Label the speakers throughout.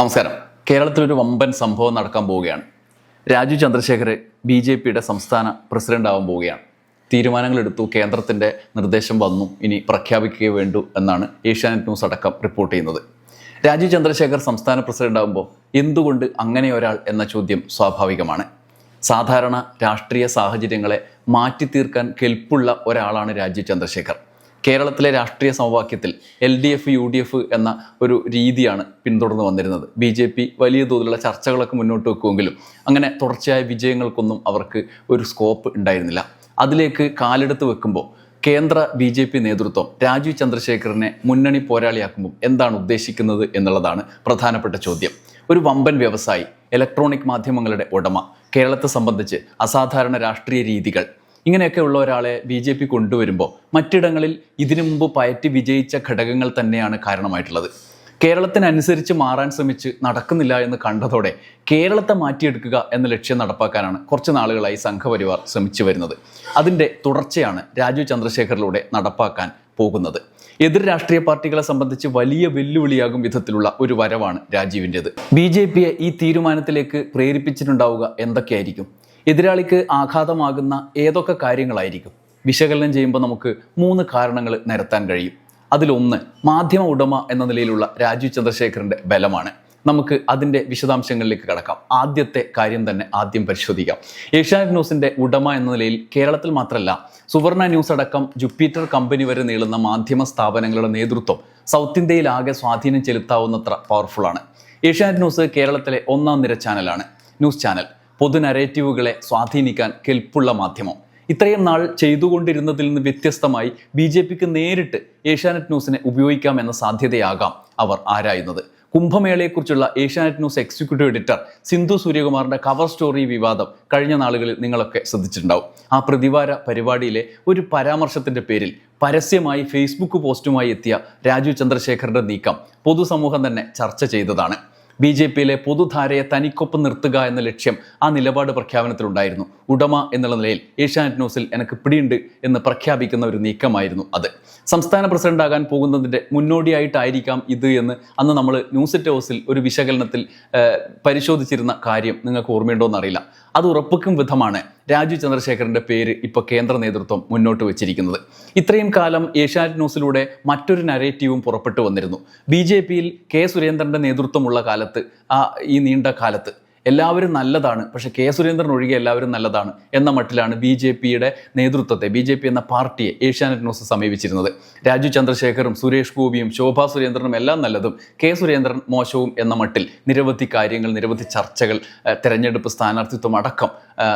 Speaker 1: നമസ്കാരം. കേരളത്തിലൊരു വമ്പൻ സംഭവം നടക്കാൻ പോവുകയാണ്. രാജു ചന്ദ്രശേഖർ ബി ജെ പിയുടെ സംസ്ഥാന പ്രസിഡന്റ് ആവാൻ പോവുകയാണ്. തീരുമാനങ്ങൾ എടുത്തു കേന്ദ്രത്തിന്റെ നിർദ്ദേശം വന്നു ഇനി പ്രഖ്യാപിക്കുകയേ വേണ്ടു എന്നാണ് ഏഷ്യാനെറ്റ് ന്യൂസ് അടക്കം റിപ്പോർട്ട് ചെയ്യുന്നത്. രാജു ചന്ദ്രശേഖർ സംസ്ഥാന പ്രസിഡന്റ് ആകുമ്പോൾ എന്തുകൊണ്ട് അങ്ങനെ ഒരാൾ എന്ന ചോദ്യം സ്വാഭാവികമാണ്. സാധാരണ രാഷ്ട്രീയ സാഹചര്യങ്ങളെ മാറ്റി തീർക്കാൻ കെൽപ്പുള്ള ഒരാളാണ് രാജീവ് ചന്ദ്രശേഖർ. കേരളത്തിലെ രാഷ്ട്രീയ സമവാക്യത്തിൽ L D F U D F എന്ന ഒരു രീതിയാണ് പിന്തുടർന്ന് വന്നിരുന്നത്. ബി ജെ പി വലിയ തോതിലുള്ള ചർച്ചകളൊക്കെ മുന്നോട്ട് വെക്കുമെങ്കിലും അങ്ങനെ തുടർച്ചയായ വിജയങ്ങൾക്കൊന്നും അവർക്ക് ഒരു സ്കോപ്പ് ഉണ്ടായിരുന്നില്ല. അതിലേക്ക് കാലെടുത്ത് വെക്കുമ്പോൾ കേന്ദ്ര ബി ജെ പി നേതൃത്വം രാജീവ് ചന്ദ്രശേഖറിനെ മുന്നണി പോരാളിയാക്കുമ്പോൾ എന്താണ് ഉദ്ദേശിക്കുന്നത് എന്നുള്ളതാണ് പ്രധാനപ്പെട്ട ചോദ്യം. ഒരു വമ്പൻ വ്യവസായി ഇലക്ട്രോണിക് മാധ്യമങ്ങളുടെ ഉടമ കേരളത്തെ സംബന്ധിച്ച് അസാധാരണ രാഷ്ട്രീയ രീതികൾ ഇങ്ങനെയൊക്കെ ഉള്ള ഒരാളെ ബി ജെ പി കൊണ്ടുവരുമ്പോൾ മറ്റിടങ്ങളിൽ ഇതിനു മുമ്പ് പയറ്റി വിജയിച്ച ഘടകങ്ങൾ തന്നെയാണ് കാരണമായിട്ടുള്ളത്. കേരളത്തിനനുസരിച്ച് മാറാൻ ശ്രമിച്ച് നടക്കുന്നില്ല എന്ന് കണ്ടതോടെ കേരളത്തെ മാറ്റിയെടുക്കുക എന്ന ലക്ഷ്യം നടപ്പാക്കാനാണ് കുറച്ച് നാളുകളായി സംഘപരിവാർ ശ്രമിച്ചു വരുന്നത്. അതിന്റെ തുടർച്ചയാണ് രാജീവ് ചന്ദ്രശേഖറിലൂടെ നടപ്പാക്കാൻ പോകുന്നത്. എതിർ രാഷ്ട്രീയ പാർട്ടികളെ സംബന്ധിച്ച് വലിയ വെല്ലുവിളിയാകും വിധത്തിലുള്ള ഒരു വരവാണ് രാജീവിന്റെത്. ബി ജെ പിയെ ഈ തീരുമാനത്തിലേക്ക് പ്രേരിപ്പിച്ചിട്ടുണ്ടാവുക എന്തൊക്കെയായിരിക്കും? എതിരാളിക്ക് ആഘാതമാകുന്ന ഏതൊക്കെ കാര്യങ്ങളായിരിക്കും? വിശകലനം ചെയ്യുമ്പോൾ നമുക്ക് മൂന്ന് കാരണങ്ങൾ നിരത്താൻ കഴിയും. അതിലൊന്ന് മാധ്യമ ഉടമ എന്ന നിലയിലുള്ള രാജീവ് ചന്ദ്രശേഖറിന്റെ ബലമാണ്. നമുക്ക് അതിന്റെ വിശദാംശങ്ങളിലേക്ക് കടക്കാം. ആദ്യത്തെ കാര്യം തന്നെ ആദ്യം പരിശോധിക്കാം. ഏഷ്യാനെറ്റ് ന്യൂസിന്റെ ഉടമ എന്ന നിലയിൽ കേരളത്തിൽ മാത്രമല്ല സുവർണ ന്യൂസ് അടക്കം ജുപ്പിറ്റർ കമ്പനി വരെ നീളുന്ന മാധ്യമ സ്ഥാപനങ്ങളുടെ നേതൃത്വം സൗത്ത് ഇന്ത്യയിലാകെ സ്വാധീനം ചെലുത്താവുന്നത്ര പവർഫുള്ളാണ് ഏഷ്യാനെറ്റ് ന്യൂസ് കേരളത്തിലെ ഒന്നാം നിര ചാനലാണ് ന്യൂസ് ചാനൽ പൊതു നരേറ്റീവുകളെ സ്വാധീനിക്കാൻ കെൽപ്പുള്ള മാധ്യമം. ഇത്രയും നാൾ ചെയ്തുകൊണ്ടിരുന്നതിൽ നിന്ന് വ്യത്യസ്തമായി ബി ജെ പിക്ക് നേരിട്ട് ഏഷ്യാനെറ്റ് ന്യൂസിനെ ഉപയോഗിക്കാം എന്ന സാധ്യതയാകാം അവർ ആരായുന്നത്. കുംഭമേളയെക്കുറിച്ചുള്ള Asianet news executive editor Sindhu സൂര്യകുമാറിന്റെ cover story വിവാദം കഴിഞ്ഞ നാളുകളിൽ നിങ്ങളൊക്കെ ശ്രദ്ധിച്ചിട്ടുണ്ടാവും. ആ പ്രതിവാര പരിപാടിയിലെ ഒരു പരാമർശത്തിന്റെ പേരിൽ പരസ്യമായി ഫേസ്ബുക്ക് പോസ്റ്റുമായി എത്തിയ രാജീവ് ചന്ദ്രശേഖരന്റെ നീക്കം പൊതുസമൂഹം തന്നെ ചർച്ച ചെയ്തതാണ്. ബി ജെ പിയിലെ പൊതുധാരയെ തനിക്കൊപ്പം നിർത്തുക എന്ന ലക്ഷ്യം ആ നിലപാട് പ്രഖ്യാപനത്തിലുണ്ടായിരുന്നു. ഉടമ എന്നുള്ള നിലയിൽ ഏഷ്യാനെറ്റ് ന്യൂസിൽ എനിക്ക് പിടിയുണ്ട് എന്ന് പ്രഖ്യാപിക്കുന്ന ഒരു നീക്കമായിരുന്നു അത്. സംസ്ഥാന പ്രസിഡന്റ് ആകാൻ പോകുന്നതിന്റെ മുന്നോടിയായിട്ടായിരിക്കാം ഇത് എന്ന് അന്ന് നമ്മൾ ന്യൂസ് എറ്റ് ഹൗസിൽ ഒരു വിശകലനത്തിൽ പരിശോധിച്ചിരുന്ന കാര്യം നിങ്ങൾക്ക് ഓർമ്മയുണ്ടോ എന്നറിയില്ല അത് ഉറപ്പിക്കും വിധമാണ്. രാജീവ് ചന്ദ്രശേഖറിന്റെ പേര് ഇപ്പോൾ കേന്ദ്ര നേതൃത്വം മുന്നോട്ട് വെച്ചിരിക്കുന്നത്. ഇത്രയും കാലം ഏഷ്യാനെറ്റ് ന്യൂസിലൂടെ മറ്റൊരു നരേറ്റീവും പുറപ്പെട്ടു വന്നിരുന്നു. ബി ജെ പിയിൽ കെ സുരേന്ദ്രന്റെ നേതൃത്വമുള്ള കാലത്ത് ആ ഈ നീണ്ട കാലത്ത് എല്ലാവരും നല്ലതാണ്. പക്ഷേ കെ സുരേന്ദ്രൻ ഒഴികെ എല്ലാവരും നല്ലതാണ് എന്ന മട്ടിലാണ് ബി ജെ പിയുടെ നേതൃത്വത്തെ ബി ജെ പി എന്ന പാർട്ടിയെ ഏഷ്യാനെറ്റ് ന്യൂസ് സമീപിച്ചിരുന്നത്. രാജു ചന്ദ്രശേഖറും സുരേഷ് ഗോപിയും ശോഭാ സുരേന്ദ്രനും എല്ലാം നല്ലതും കെ സുരേന്ദ്രൻ മോശവും എന്ന മട്ടിൽ നിരവധി കാര്യങ്ങൾ നിരവധി ചർച്ചകൾ തെരഞ്ഞെടുപ്പ് സ്ഥാനാർത്ഥിത്വം അടക്കം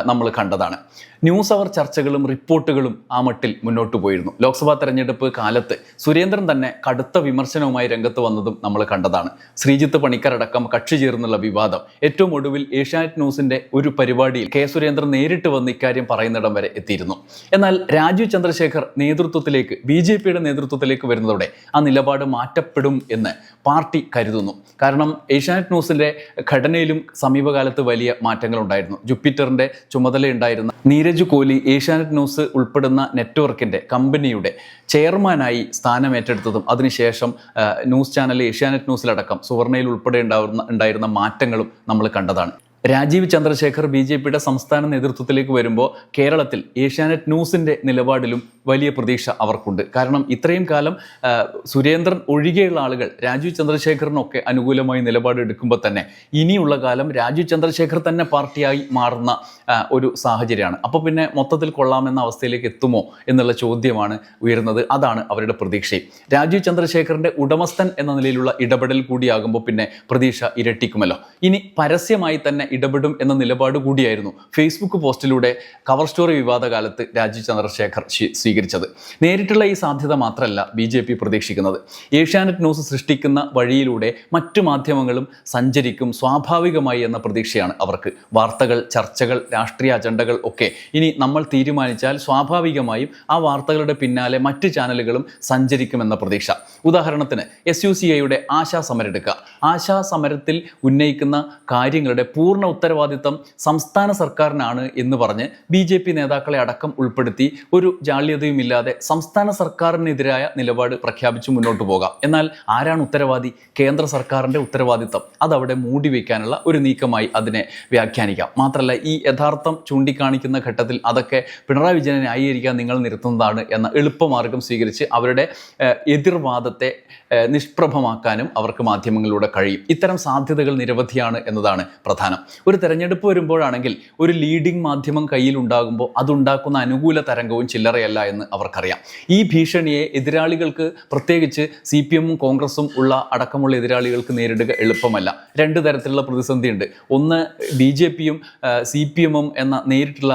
Speaker 1: നമ്മൾ കണ്ടതാണ്. ന്യൂസ് അവർ ചർച്ചകളും റിപ്പോർട്ടുകളും ആ മട്ടിൽ മുന്നോട്ട് പോയിരുന്നു. ലോക്സഭാ തെരഞ്ഞെടുപ്പ് കാലത്ത് സുരേന്ദ്രൻ തന്നെ കടുത്ത വിമർശനവുമായി രംഗത്ത് വന്നതും നമ്മൾ കണ്ടതാണ്. ശ്രീജിത്ത് പണിക്കരടക്കം കക്ഷി ചേർന്നുള്ള വിവാദം ഏറ്റവും ഒടുവിൽ ഏഷ്യാനെറ്റ് ന്യൂസിന്റെ ഒരു പരിപാടിയിൽ കെ സുരേന്ദ്രൻ നേരിട്ട് വന്ന് ഇക്കാര്യം പറയുന്നിടം വരെ എത്തിയിരുന്നു. എന്നാൽ രാജീവ് ചന്ദ്രശേഖർ നേതൃത്വത്തിലേക്ക് ബി ജെ പിയുടെ നേതൃത്വത്തിലേക്ക് വരുന്നതോടെ ആ നിലപാട് മാറ്റപ്പെടും എന്ന് പാർട്ടി കരുതുന്നു. കാരണം ഏഷ്യാനെറ്റ് ന്യൂസിന്റെ ഘടനയിലും സമീപകാലത്ത് വലിയ മാറ്റങ്ങൾ ഉണ്ടായിരുന്നു ജുപ്പിറ്ററിന്റെ ചുമതലയുണ്ടായിരുന്ന നീരജ് കോലി ഏഷ്യാനെറ്റ് ന്യൂസ് ഉൾപ്പെടുന്ന നെറ്റ്വർക്കിന്റെ കമ്പനിയുടെ ചെയർമാനായി സ്ഥാനം ഏറ്റെടുത്തതും അതിനുശേഷം ന്യൂസ് ചാനൽ ഏഷ്യാനെറ്റ് ന്യൂസിലടക്കം സുവർണയിൽ ഉൾപ്പെടെ ഉണ്ടാവുന്ന ഉണ്ടായിരുന്ന മാറ്റങ്ങളും നമ്മൾ കണ്ടതാണ്. രാജീവ് ചന്ദ്രശേഖർ ബി ജെ പിയുടെ സംസ്ഥാന നേതൃത്വത്തിലേക്ക് വരുമ്പോൾ കേരളത്തിൽ ഏഷ്യാനെറ്റ് ന്യൂസിന്റെ നിലപാടിലും വലിയ പ്രതീക്ഷ അവർക്കുണ്ട്. കാരണം ഇത്രയും കാലം സുരേന്ദ്രൻ ഒഴികെയുള്ള ആളുകൾ രാജീവ് ചന്ദ്രശേഖറിനൊക്കെ അനുകൂലമായി നിലപാടെടുക്കുമ്പോൾ തന്നെ ഇനിയുള്ള കാലം രാജീവ് ചന്ദ്രശേഖർ തന്നെ പാർട്ടിയായി മാറുന്ന ഒരു സാഹചര്യമാണ്. അപ്പോൾ പിന്നെ മൊത്തത്തിൽ കൊള്ളാമെന്ന അവസ്ഥയിലേക്ക് എത്തുമോ എന്നുള്ള ചോദ്യമാണ് ഉയരുന്നത്. അതാണ് അവരുടെ പ്രതീക്ഷയും. രാജീവ് ചന്ദ്രശേഖറിന്റെ ഉടമസ്ഥൻ എന്ന നിലയിലുള്ള ഇടപെടൽ കൂടിയാകുമ്പോൾ പിന്നെ പ്രതീക്ഷ ഇരട്ടിക്കുമല്ലോ. ഇനി പരസ്യമായി തന്നെ ഇടപെടും എന്ന നിലപാട് കൂടിയായിരുന്നു ഫേസ്ബുക്ക് പോസ്റ്റിലൂടെ കവർ സ്റ്റോറി വിവാദ കാലത്ത് രാജീവ് ചന്ദ്രശേഖർ സ്വീ- സ്വീകരിച്ചത്. നേരിട്ടുള്ള ഈ സാധ്യത മാത്രമല്ല ബി ജെ പി പ്രതീക്ഷിക്കുന്നത്. ഏഷ്യാനെറ്റ് ന്യൂസ് സൃഷ്ടിക്കുന്ന വഴിയിലൂടെ മറ്റു മാധ്യമങ്ങളും സഞ്ചരിക്കും സ്വാഭാവികമായി എന്ന പ്രതീക്ഷയാണ് അവർക്ക്. വാർത്തകൾ ചർച്ചകൾ രാഷ്ട്രീയ അജണ്ടകൾ ഒക്കെ ഇനി നമ്മൾ തീരുമാനിച്ചാൽ സ്വാഭാവികമായും ആ വാർത്തകളുടെ പിന്നാലെ മറ്റ് ചാനലുകളും സഞ്ചരിക്കുമെന്ന പ്രതീക്ഷ. ഉദാഹരണത്തിന് എസ് യു സി ഐയുടെ ആശാ സമരം എടുക്കുക ആശാ സമരത്തിൽ ഉന്നയിക്കുന്ന കാര്യങ്ങളുടെ പൂർണ ഉത്തരവാദിത്തം സംസ്ഥാന സർക്കാരിനാണ് എന്ന് പറഞ്ഞ് ബി ജെ പി നേതാക്കളെ അടക്കം ഉൾപ്പെടുത്തി ഒരു ജാള്യതയുമില്ലാതെ സംസ്ഥാന സർക്കാരിനെതിരായ നിലപാട് പ്രഖ്യാപിച്ചു മുന്നോട്ട് പോകാം. എന്നാൽ ആരാണ് ഉത്തരവാദി? കേന്ദ്ര സർക്കാരിന്റെ ഉത്തരവാദിത്തം. അതവിടെ മൂടി വയ്ക്കാനുള്ള ഒരു നീക്കമായി അതിനെ വ്യാഖ്യാനിക്കാം. മാത്രമല്ല ഈ യഥാർത്ഥം ചൂണ്ടിക്കാണിക്കുന്ന ഘട്ടത്തിൽ അതൊക്കെ പിണറായി വിജയനെ ന്യായീകരിക്കാൻ നിങ്ങൾ നിർത്തുന്നതാണ് എന്ന എളുപ്പമാർഗം സ്വീകരിച്ച് അവരുടെ എതിർവാദം ഏഹ്, നിഷ്പ്രഭമാക്കാനും അവർക്ക് മാധ്യമങ്ങളിലൂടെ കഴിയും. ഇത്തരം സാധ്യതകൾ നിരവധിയാണ് എന്നതാണ് പ്രധാനം. ഒരു തെരഞ്ഞെടുപ്പ് വരുമ്പോഴാണെങ്കിൽ ഒരു ലീഡിംഗ് മാധ്യമം കയ്യിൽ ഉണ്ടാകുമ്പോൾ അതുണ്ടാക്കുന്ന അനുകൂല തരംഗവും ചില്ലറയല്ല എന്ന് അവർക്കറിയാം. ഈ ഭീഷണിയെ എതിരാളികൾക്ക് പ്രത്യേകിച്ച് സി പി എമ്മും കോൺഗ്രസും ഉള്ള അടക്കമുള്ള എതിരാളികൾക്ക് നേരിടുക എളുപ്പമല്ല. രണ്ട് തരത്തിലുള്ള പ്രതിസന്ധിയുണ്ട്. ഒന്ന് ബി ജെ പിയും സി പി എമ്മും എന്ന നേരിട്ടുള്ള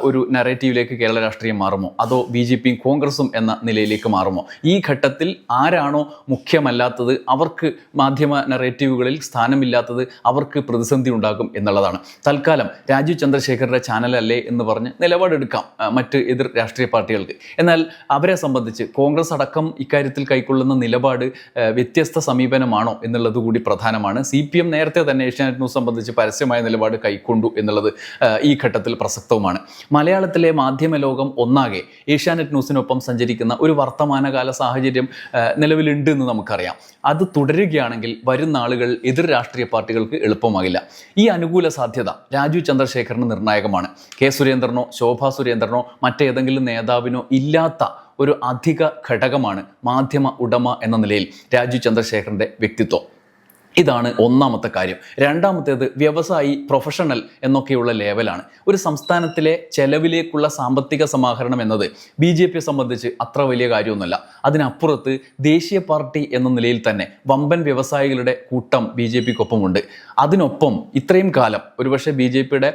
Speaker 1: ഒരു നറേറ്റീവിലേക്ക് കേരള രാഷ്ട്രീയം മാറുമോ? അതോ ബി ജെ പിയും കോൺഗ്രസും എന്ന നിലയിലേക്ക് മാറുമോ? ഈ ഘട്ടത്തിൽ ആരാണോ മുഖ്യമല്ലാത്തത് അവർക്ക് മാധ്യമ നറേറ്റീവുകളിൽ സ്ഥാനമില്ലാത്തത് അവർക്ക് പ്രതിസന്ധി ഉണ്ടാകും എന്നുള്ളതാണ്. തൽക്കാലം രാജീവ് ചന്ദ്രശേഖരുടെ ചാനലല്ലേ എന്ന് പറഞ്ഞ് നിലപാടെടുക്കാം മറ്റ് എതിർ രാഷ്ട്രീയ പാർട്ടികൾക്ക്. എന്നാൽ അവരെ സംബന്ധിച്ച് കോൺഗ്രസ് അടക്കം ഇക്കാര്യത്തിൽ കൈക്കൊള്ളുന്ന നിലപാട് വ്യത്യസ്ത സമീപനമാണോ എന്നുള്ളത് കൂടി പ്രധാനമാണ്. സി പി എം നേരത്തെ തന്നെ ഏഷ്യാനെറ്റ് ന്യൂസ് സംബന്ധിച്ച് പരസ്യമായ നിലപാട് കൈക്കൊണ്ടു എന്നുള്ളത് ഈ ഘട്ടത്തിൽ പ്രസക്തവുമാണ്. മലയാളത്തിലെ മാധ്യമ ലോകം ഒന്നാകെ ഏഷ്യാനെറ്റ് ന്യൂസിനൊപ്പം സഞ്ചരിക്കുന്ന ഒരു വർത്തമാനകാല സാഹചര്യം നിലവിലുണ്ട് എന്ന് നമുക്കറിയാം. അത് തുടരുകയാണെങ്കിൽ വരും നാളുകൾ എതിർ രാഷ്ട്രീയ പാർട്ടികൾക്ക് എളുപ്പമാകില്ല. ഈ അനുകൂല സാധ്യത രാജീവ് ചന്ദ്രശേഖറിന് നിർണായകമാണ്. കെ സുരേന്ദ്രനോ ശോഭാ സുരേന്ദ്രനോ മറ്റേതെങ്കിലും നേതാവിനോ ഇല്ലാത്ത ഒരു അധിക ഘടകമാണ് മാധ്യമ ഉടമ എന്ന നിലയിൽ രാജീവ് ചന്ദ്രശേഖറിന്റെ വ്യക്തിത്വം. ഇതാണ് ഒന്നാമത്തെ കാര്യം. രണ്ടാമത്തേത് വ്യവസായി പ്രൊഫഷണൽ എന്നൊക്കെയുള്ള ലേവലാണ് ഒരു സംസ്ഥാനത്തിലെ ചെലവിലേക്കുള്ള സാമ്പത്തിക സമാഹരണം എന്നത് ബി ജെ പിയെ സംബന്ധിച്ച് അത്ര വലിയ കാര്യമൊന്നുമല്ല. അതിനപ്പുറത്ത് ദേശീയ പാർട്ടി എന്ന നിലയിൽ തന്നെ വമ്പൻ വ്യവസായികളുടെ കൂട്ടം ബി ജെ പിക്കൊപ്പമുണ്ട്. അതിനൊപ്പം ഇത്രയും കാലം ഒരുപക്ഷെ ബി ജെ പിയുടെ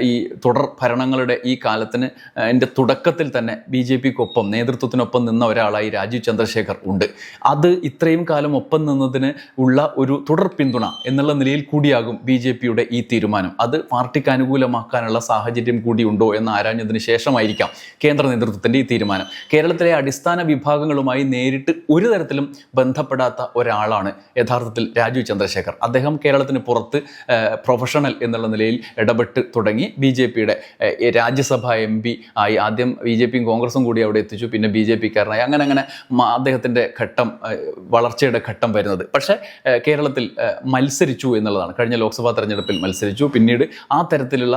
Speaker 1: ഈ തുടർ ഭരണങ്ങളുടെ ഈ കാലത്തിന് എന്റെ തുടക്കത്തിൽ തന്നെ ബി ജെ പിക്കൊപ്പം നേതൃത്വത്തിനൊപ്പം നിന്ന ഒരാളായി രാജീവ് ചന്ദ്രശേഖർ ഉണ്ട്. അത് ഇത്രയും കാലം ഒപ്പം നിന്നതിന് ഉള്ള ഒരു തുടർ പിന്തുണ എന്നുള്ള നിലയിൽ കൂടിയാകും ബി ജെ പിയുടെ ഈ തീരുമാനം. അത് പാർട്ടിക്ക് അനുകൂലമാക്കാനുള്ള സാഹചര്യം കൂടിയുണ്ടോ എന്ന് ആരാഞ്ഞതിന് ശേഷമായിരിക്കാം കേന്ദ്ര നേതൃത്വത്തിന്റെ ഈ തീരുമാനം. കേരളത്തിലെ അടിസ്ഥാന വിഭാഗങ്ങളുമായി നേരിട്ട് ഒരു തരത്തിലും ബന്ധപ്പെടാത്ത ഒരാളാണ് യഥാർത്ഥത്തിൽ രാജീവ് ചന്ദ്രശേഖർ. അദ്ദേഹം കേരളത്തിന് പുറത്ത് പ്രൊഫഷണൽ എന്നുള്ള നിലയിൽ ഇടപെട്ട് തുടങ്ങി. ബി ജെ പിയുടെ രാജ്യസഭ എം പി ആയി ആദ്യം ബി ജെ പിയും കോൺഗ്രസും കൂടി അവിടെ എത്തിച്ചു. പിന്നെ ബി ജെ പിക്കാരനായി. അങ്ങനെ അങ്ങനെ അദ്ദേഹത്തിന്റെ ഘട്ടം വളർച്ചയുടെ ഘട്ടം വരുന്നത്. പക്ഷേ കേരളത്തിൽ മത്സരിച്ചു എന്നുള്ളതാണ്. കഴിഞ്ഞ ലോക്സഭാ തെരഞ്ഞെടുപ്പിൽ മത്സരിച്ചു. പിന്നീട് ആ തരത്തിലുള്ള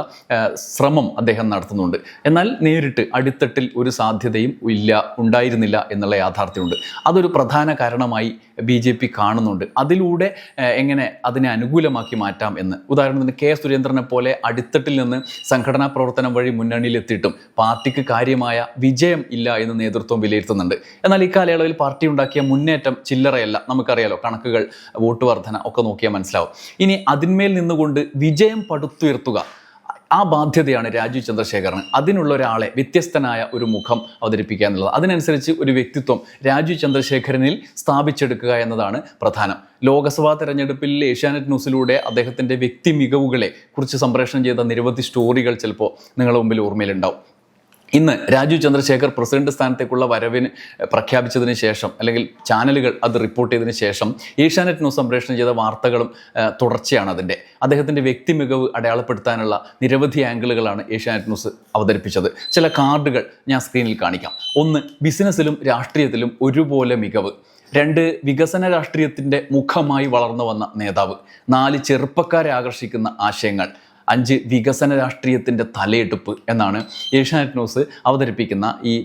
Speaker 1: ശ്രമം അദ്ദേഹം നടത്തുന്നുണ്ട്. എന്നാൽ നേരിട്ട് അടിത്തട്ടിൽ ഒരു സാധ്യതയും ഇല്ല ഉണ്ടായിരുന്നില്ല എന്നുള്ള യാഥാർത്ഥ്യമുണ്ട്. അതൊരു പ്രധാന കാരണമായി ബി ജെ പി കാണുന്നുണ്ട്. അതിലൂടെ എങ്ങനെ അതിനെ അനുകൂലമാക്കി മാറ്റാം എന്ന്. ഉദാഹരണത്തിന് കെ സുരേന്ദ്രനെ പോലെ അടിത്തട്ടിൽ നിന്ന് സംഘടനാ പ്രവർത്തനം വഴി മുന്നണിയിലെത്തിയിട്ടും പാർട്ടിക്ക് കാര്യമായ വിജയം ഇല്ല എന്ന് നേതൃത്വം വിലയിരുത്തുന്നുണ്ട്. എന്നാൽ ഈ കാലയളവിൽ പാർട്ടി ഉണ്ടാക്കിയ മുന്നേറ്റം ചില്ലറയല്ല. നമുക്കറിയാലോ കണക്കുകൾ വോട്ട് വർധന ഒക്കെ നോക്കിയാൽ മനസ്സിലാവും. ഇനി അതിന്മേൽ നിന്നുകൊണ്ട് വിജയം പടുത്തുയർത്തുക. ആ ബാധ്യതയാണ് രാജീവ് ചന്ദ്രശേഖരന്. അതിനുള്ള ഒരാളെ വ്യത്യസ്തനായ ഒരു മുഖം അവതരിപ്പിക്കുക എന്നുള്ളത്. അതിനനുസരിച്ച് ഒരു വ്യക്തിത്വം രാജീവ് ചന്ദ്രശേഖരനിൽ സ്ഥാപിച്ചെടുക്കുക എന്നതാണ് പ്രധാനം. ലോക്സഭാ തെരഞ്ഞെടുപ്പിൽ ഏഷ്യാനെറ്റ് ന്യൂസിലൂടെ അദ്ദേഹത്തിന്റെ വ്യക്തി മികവുകളെ കുറിച്ച് സംപ്രേഷണം ചെയ്ത നിരവധി സ്റ്റോറികൾ ചിലപ്പോൾ നിങ്ങളുടെ മുമ്പിൽ ഓർമ്മയിലുണ്ടാവും. ഇന്ന് രാജു ചന്ദ്രശേഖർ പ്രസിഡന്റ് സ്ഥാനത്തേക്കുള്ള വരവിന് പ്രഖ്യാപിച്ചതിന് ശേഷം അല്ലെങ്കിൽ ചാനലുകൾ അത് റിപ്പോർട്ട് ചെയ്തതിന് ശേഷം ഏഷ്യാനെറ്റ് ന്യൂസ് സംപ്രേഷണം ചെയ്ത വാർത്തകളും തുടർച്ചയാണ് അതിന്റെ അദ്ദേഹത്തിന്റെ വ്യക്തി മികവ് അടയാളപ്പെടുത്താനുള്ള നിരവധി ആംഗിളുകളാണ് ഏഷ്യാനെറ്റ് ന്യൂസ് അവതരിപ്പിച്ചത്. ചില കാർഡുകൾ ഞാൻ സ്ക്രീനിൽ കാണിക്കാം. ഒന്ന് ബിസിനസ്സിലും രാഷ്ട്രീയത്തിലും ഒരുപോലെ മികവ്. രണ്ട് വികസന രാഷ്ട്രീയത്തിന്റെ മുഖമായി വളർന്നു വന്ന നേതാവ്. നാല് ചെറുപ്പക്കാരെ ആകർഷിക്കുന്ന ആശയങ്ങൾ. അഞ്ച് വികസന രാഷ്ട്രീയത്തിന്റെ തലയെടുപ്പ് എന്നാണ് ഏഷ്യാനെറ്റ് ന്യൂസ് അവതരിപ്പിക്കുന്ന ഈ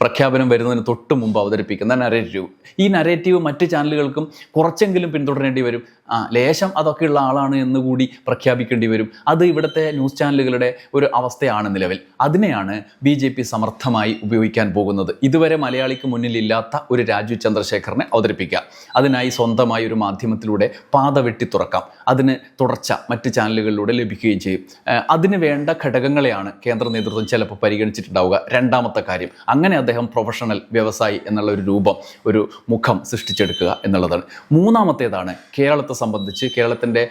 Speaker 1: പ്രഖ്യാപനം വരുന്നതിന് തൊട്ട് മുമ്പ് അവതരിപ്പിക്കുന്ന നരേറ്റീവ് ഈ നരേറ്റീവ് മറ്റ് ചാനലുകൾക്കും കുറച്ചെങ്കിലും പിന്തുടരേണ്ടി വരും. ആ ലേശം അതൊക്കെയുള്ള ആളാണ് എന്ന് കൂടി പ്രഖ്യാപിക്കേണ്ടി വരും. അത് ഇവിടുത്തെ ന്യൂസ് ചാനലുകളുടെ ഒരു അവസ്ഥയാണ് നിലവിൽ. അതിനെയാണ് ബി ജെ പി സമർത്ഥമായി ഉപയോഗിക്കാൻ പോകുന്നത്. ഇതുവരെ മലയാളിക്ക് മുന്നിലില്ലാത്ത ഒരു രാജു ചന്ദ്രശേഖരനെ അവതരിപ്പിക്കുക അതിനായി സ്വന്തമായി ഒരു മാധ്യമത്തിലൂടെ പാത വെട്ടി തുറക്കാം. അതിന് തുടർച്ച മറ്റ് ചാനലുകളിലൂടെ ലഭിക്കുകയും ചെയ്യും. അതിന് വേണ്ട ഘടകങ്ങളെയാണ് കേന്ദ്ര നേതൃത്വം ചിലപ്പോൾ പരിഗണിച്ചിട്ടുണ്ടാവുക. രണ്ടാമത്തെ കാര്യം. അങ്ങനെ അദ്ദേഹം പ്രൊഫഷണൽ വ്യവസായി എന്നുള്ള ഒരു രൂപം ഒരു മുഖം സൃഷ്ടിച്ചെടുക്കുക എന്നുള്ളതാണ്. മൂന്നാമത്തേതാണ് കേരളത്തെ സംബന്ധിച്ച് കേരളത്തിന്റെ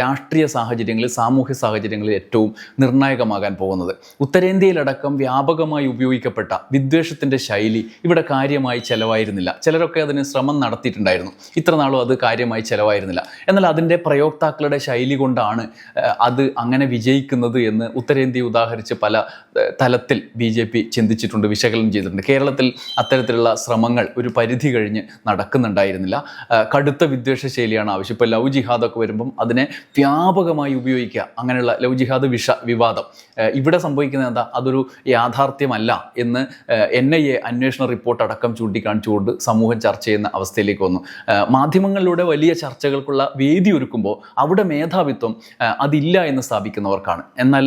Speaker 1: രാഷ്ട്രീയ സാഹചര്യങ്ങളിൽ സാമൂഹ്യ സാഹചര്യങ്ങളിൽ ഏറ്റവും നിർണായകമാകാൻ പോകുന്നത്. ഉത്തരേന്ത്യയിലടക്കം വ്യാപകമായി ഉപയോഗിക്കപ്പെട്ട വിദ്വേഷത്തിന്റെ ശൈലി ഇവിടെ കാര്യമായി ചെലവായിരുന്നില്ല. ചിലരൊക്കെ അതിന് ശ്രമം നടത്തിയിട്ടുണ്ടായിരുന്നു. ഇത്ര നാളും അത് കാര്യമായി ചെലവായിരുന്നില്ല. എന്നാൽ അതിന്റെ പ്രയോക്താക്കളുടെ ശൈലി കൊണ്ടാണ് അത് അങ്ങനെ വിജയിക്കുന്നത് എന്ന് ഉത്തരേന്ത്യ ഉദാഹരിച്ച് പല തലത്തിൽ ബി ജെ പി ചിന്തിച്ചിട്ടുണ്ട് വിശകലനം ചെയ്തിട്ടുണ്ട്. കേരളത്തിൽ അത്തരത്തിലുള്ള ശ്രമങ്ങൾ ഒരു പരിധി കഴിഞ്ഞ് നടക്കുന്നുണ്ടായിരുന്നില്ല. കടുത്ത വിദ്വേഷ ശൈലിയാണ് ആവശ്യം. ഇപ്പോൾ ലവ് ജിഹാദൊക്കെ വരുമ്പം അതിനെ വ്യാപകമായി ഉപയോഗിക്കുക. അങ്ങനെയുള്ള ലവ് ജിഹാദ് വിഷ വിവാദം. ഇവിടെ സംഭവിക്കുന്നത് എന്താ? അതൊരു യാഥാർത്ഥ്യമല്ല എന്ന് എൻ ഐ എ അന്വേഷണ റിപ്പോർട്ട് അടക്കം ചൂണ്ടിക്കാണിച്ചുകൊണ്ട് സമൂഹം ചർച്ച ചെയ്യുന്ന അവസ്ഥയിലേക്ക് വന്നു. മാധ്യമങ്ങളിലൂടെ വലിയ ചർച്ചകൾക്കുള്ള വേദി ഒരുക്കുമ്പോൾ അവിടെ മേധാവിത്വം അതില്ല എന്ന് സ്ഥാപിക്കുന്നവർക്കാണ്. എന്നാൽ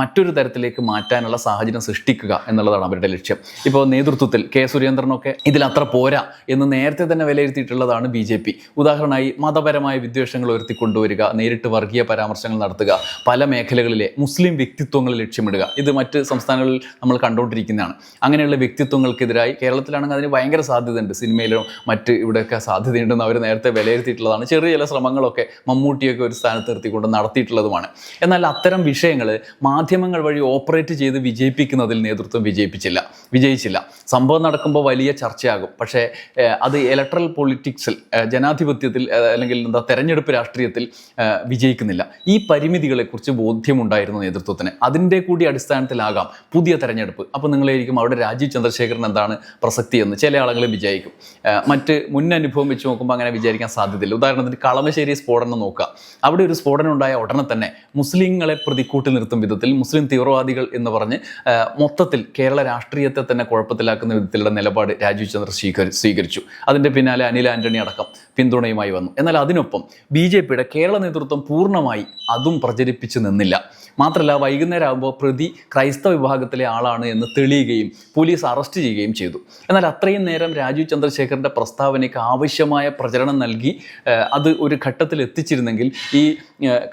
Speaker 1: മറ്റൊരു തരത്തിലേക്ക് മാറ്റാനുള്ള സാഹചര്യം സൃഷ്ടിക്കുക എന്നുള്ളതാണ് അവരുടെ ലക്ഷ്യം. ഇപ്പോൾ നേതൃത്വത്തിൽ കെ സുരേന്ദ്രനൊക്കെ ഇതിൽ അത്ര പോരാ എന്ന് നേരത്തെ തന്നെ വിലയിരുത്തിയിട്ടുള്ളതാണ് ബി ജെ പി. ഉദാഹരണമായി മതപരമായ വിദ്വേഷങ്ങൾ ഉയർത്തിക്കൊണ്ടുവരിക നേരിട്ട് വർഗീയ പരാമർശങ്ങൾ നടത്തുക പല മേഖലകളിലെ മുസ്ലിം വ്യക്തിത്വങ്ങൾ ലക്ഷ്യമിടുക. ഇത് മറ്റ് സംസ്ഥാനങ്ങളിൽ നമ്മൾ കണ്ടുകൊണ്ടിരിക്കുന്നതാണ്. അങ്ങനെയുള്ള വ്യക്തിത്വങ്ങൾക്കെതിരായി കേരളത്തിലാണെങ്കിൽ അതിന് ഭയങ്കര സാധ്യതയുണ്ട്. സിനിമയിലും മറ്റ് ഇവിടെയൊക്കെ സാധ്യതയുണ്ടെന്ന് അവർ നേരത്തെ വിലയിരുത്തിയിട്ടുള്ളതാണ്. ചെറിയ ചില ശ്രമങ്ങളൊക്കെ മമ്മൂട്ടിയൊക്കെ ഒരു സ്ഥാനത്ത് നിർത്തിക്കൊണ്ട് നടത്തിയിട്ടുള്ളതുമാണ്. എന്നാൽ അത്തരം വിഷയങ്ങൾ മാധ്യമങ്ങൾ വഴി ഓപ്പറേറ്റ് ചെയ്ത് വിജയിപ്പിക്കുന്നതിൽ നേതൃത്വം വിജയിപ്പിച്ചില്ല. വിജയിച്ചില്ല സംഭവം നടക്കുമ്പോൾ വലിയ ചർച്ചയാകും. പക്ഷേ അത് ഇലക്ട്രൽ പൊളിറ്റിക്സിൽ ജനാധിപത്യത്തിൽ അല്ലെങ്കിൽ എന്താ തെരഞ്ഞെടുപ്പ് രാഷ്ട്രീയത്തിൽ വിജയിക്കുന്നില്ല. ഈ പരിമിതികളെക്കുറിച്ച് ബോധ്യമുണ്ടായിരുന്നു നേതൃത്വത്തിന്. അതിന്റെ കൂടി അടിസ്ഥാനത്തിലാകാം പുതിയ തെരഞ്ഞെടുപ്പ്. അപ്പോൾ നിങ്ങളായിരിക്കും അവിടെ രാജീവ് ചന്ദ്രശേഖരൻ എന്താണ് പ്രസക്തി എന്ന് ചില ആളുകൾ വിചാരിക്കും. മറ്റ് മുൻ അനുഭവം വെച്ച് നോക്കുമ്പോൾ അങ്ങനെ വിചാരിക്കാൻ സാധ്യതയില്ല. ഉദാഹരണത്തിന് കളമശ്ശേരി സ്ഫോടനം നോക്കുക. അവിടെ ഒരു സ്ഫോടനം ഉണ്ടായ ഉടനെ തന്നെ മുസ്ലിങ്ങളെ പ്രതിക്കൂട്ടിൽ നിർത്തും വിധത്തിൽ മുസ്ലിം തീവ്രവാദികൾ എന്ന് പറഞ്ഞ് മൊത്തത്തിൽ കേരള രാഷ്ട്രീയത്തെ തന്നെ അതും വിധത്തിലുള്ള നിലപാട് രാജീവ് ചന്ദ്ര സ്വീകരി സ്വീകരിച്ചു. അതിന്റെ പിന്നാലെ അനിൽ ആന്റണി അടക്കം പിന്തുണയുമായി വന്നു. എന്നാൽ അതിനൊപ്പം ബി ജെ പിയുടെ കേരള നേതൃത്വം പൂർണമായി അതും പ്രചരിപ്പിച്ചു നിന്നില്ല. മാത്രമല്ല വൈകുന്നേരം ആകുമ്പോൾ പ്രതി ക്രൈസ്തവ വിഭാഗത്തിലെ ആളാണ് എന്ന് തെളിയുകയും പോലീസ് അറസ്റ്റ് ചെയ്യുകയും ചെയ്തു. എന്നാൽ അത്രയും നേരം രാജീവ് ചന്ദ്രശേഖരന്റെ പ്രസ്താവനയ്ക്ക് ആവശ്യമായ പ്രചരണം നൽകി അത് ഒരു ഘട്ടത്തിൽ എത്തിച്ചിരുന്നെങ്കിൽ ഈ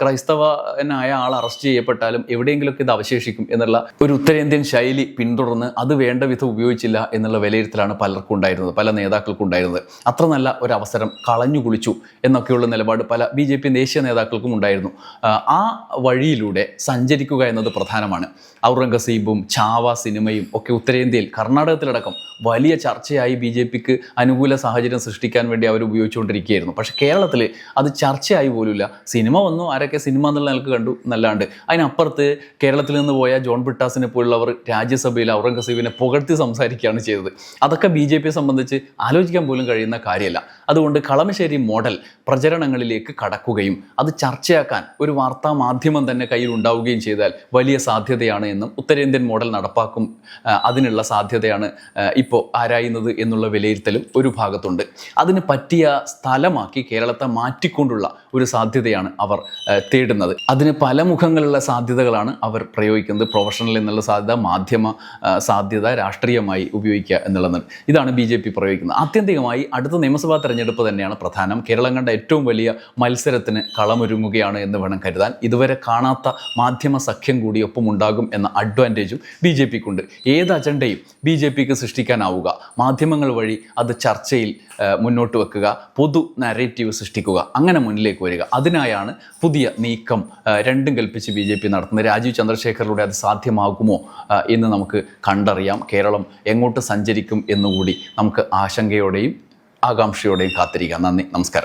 Speaker 1: ക്രൈസ്തവനായ ആൾ അറസ്റ്റ് ചെയ്യപ്പെട്ടാലും എവിടെയെങ്കിലുമൊക്കെ ഇത് അവശേഷിക്കും എന്നുള്ള ഒരു ഉത്തരേന്ത്യൻ ശൈലി പിന്തുടർന്ന് അത് വേണ്ട ഉപയോഗിച്ചില്ല എന്നുള്ള വിലയിരുത്തലാണ് പലർക്കും ഉണ്ടായിരുന്നത് പല നേതാക്കൾക്കും ഉണ്ടായിരുന്നത്. അത്ര നല്ല ഒരു അവസരം കളഞ്ഞു കുളിച്ചു എന്നൊക്കെയുള്ള നിലപാട് പല ബി ജെ പി ദേശീയ നേതാക്കൾക്കും ഉണ്ടായിരുന്നു. ആ, ആ വഴിയിലൂടെ സഞ്ചരിക്കുക എന്നത് പ്രധാനമാണ്. ഔറംഗസീബും ചാവ സിനിമയും ഒക്കെ ഉത്തരേന്ത്യയിൽ കർണാടകത്തിലടക്കം വലിയ ചർച്ചയായി ബി ജെ പിക്ക് അനുകൂല സാഹചര്യം സൃഷ്ടിക്കാൻ വേണ്ടി അവർ ഉപയോഗിച്ചുകൊണ്ടിരിക്കുകയായിരുന്നു. പക്ഷേ കേരളത്തിൽ അത് ചർച്ചയായി പോലുമില്ല. സിനിമ വന്നു ആരൊക്കെ സിനിമ എന്നുള്ള നിലയ്ക്ക് കണ്ടു നല്ലാണ്ട് അതിനപ്പുറത്ത് കേരളത്തിൽ നിന്ന് പോയ ജോൺ ബിട്ടാസിനെ പോലുള്ളവർ രാജ്യസഭയിൽ ഔറംഗസീബിനെ പുകഴ്ത്തി സംസാരിക്കുകയാണ് ചെയ്തത്. അതൊക്കെ ബി ജെ പിയെ സംബന്ധിച്ച് ആലോചിക്കാൻ പോലും കഴിയുന്ന കാര്യമല്ല. അതുകൊണ്ട് കളമശ്ശേരി മോഡൽ പ്രചരണങ്ങളിലേക്ക് കടക്കുകയും അത് ചർച്ചയാക്കാൻ ഒരു വാർത്താ മാധ്യമം തന്നെ കയ്യിൽ ഉണ്ടാവുകയും ചെയ്താൽ വലിയ സാധ്യതയാണ് എന്നും ഉത്തരേന്ത്യൻ മോഡൽ നടപ്പാക്കും അതിനുള്ള സാധ്യതയാണ് ഇപ്പോൾ ആരായുന്നത് എന്നുള്ള വിലയിരുത്തലും ഒരു ഭാഗത്തുണ്ട്. അതിന് പറ്റിയ സ്ഥലമാക്കി കേരളത്തെ മാറ്റിക്കൊണ്ടുള്ള ഒരു സാധ്യതയാണ് അവർ തേടുന്നത്. അതിന് പല മുഖങ്ങളുള്ള സാധ്യതകളാണ് അവർ പ്രയോഗിക്കുന്നത്. പ്രൊഫഷണൽ എന്നുള്ള സാധ്യത മാധ്യമ സാധ്യത രാഷ്ട്രീയമായി ഉപയോഗിക്കുക എന്നുള്ളത്. ഇതാണ് ബി ജെ പി പ്രയോഗിക്കുന്നത്. ആത്യന്തികമായി അടുത്ത നിയമസഭാ തെരഞ്ഞെടുപ്പ് തന്നെയാണ് പ്രധാനം. കേരളം കണ്ട ഏറ്റവും വലിയ മത്സരത്തിന് കളമൊരുങ്ങുകയാണ് എന്ന് വേണം കരുതാൻ. ഇതുവരെ കാണാത്ത മാധ്യമ സഖ്യം കൂടി ഒപ്പമുണ്ടാകും എന്ന അഡ്വാന്റേജും ബി ജെ പിക്കുണ്ട് ഏത് അജണ്ടയും ബി ജെ പിക്ക് സൃഷ്ടിക്കാനാവുക. മാധ്യമങ്ങൾ വഴി അത് ചർച്ചയിൽ മുന്നോട്ട് വെക്കുക. പൊതു നരേറ്റീവ് സൃഷ്ടിക്കുക. അങ്ങനെ മുന്നിലേക്ക് വരിക. അതിനായാണ് പുതിയ നീക്കം രണ്ടും കൽപ്പിച്ച് ബി ജെ പി നടത്തുന്നത്. രാജീവ് ചന്ദ്രശേഖറിലൂടെ അത് സാധ്യമാകുമോ എന്ന് നമുക്ക് കണ്ടറിയാം. കേരളം എങ്ങോട്ട് സഞ്ചരിക്കും എന്നുകൂടി നമുക്ക് ആശങ്കയോടെയും ആകാംക്ഷയോടെയും കാത്തിരിക്കാം. നന്ദി നമസ്കാരം.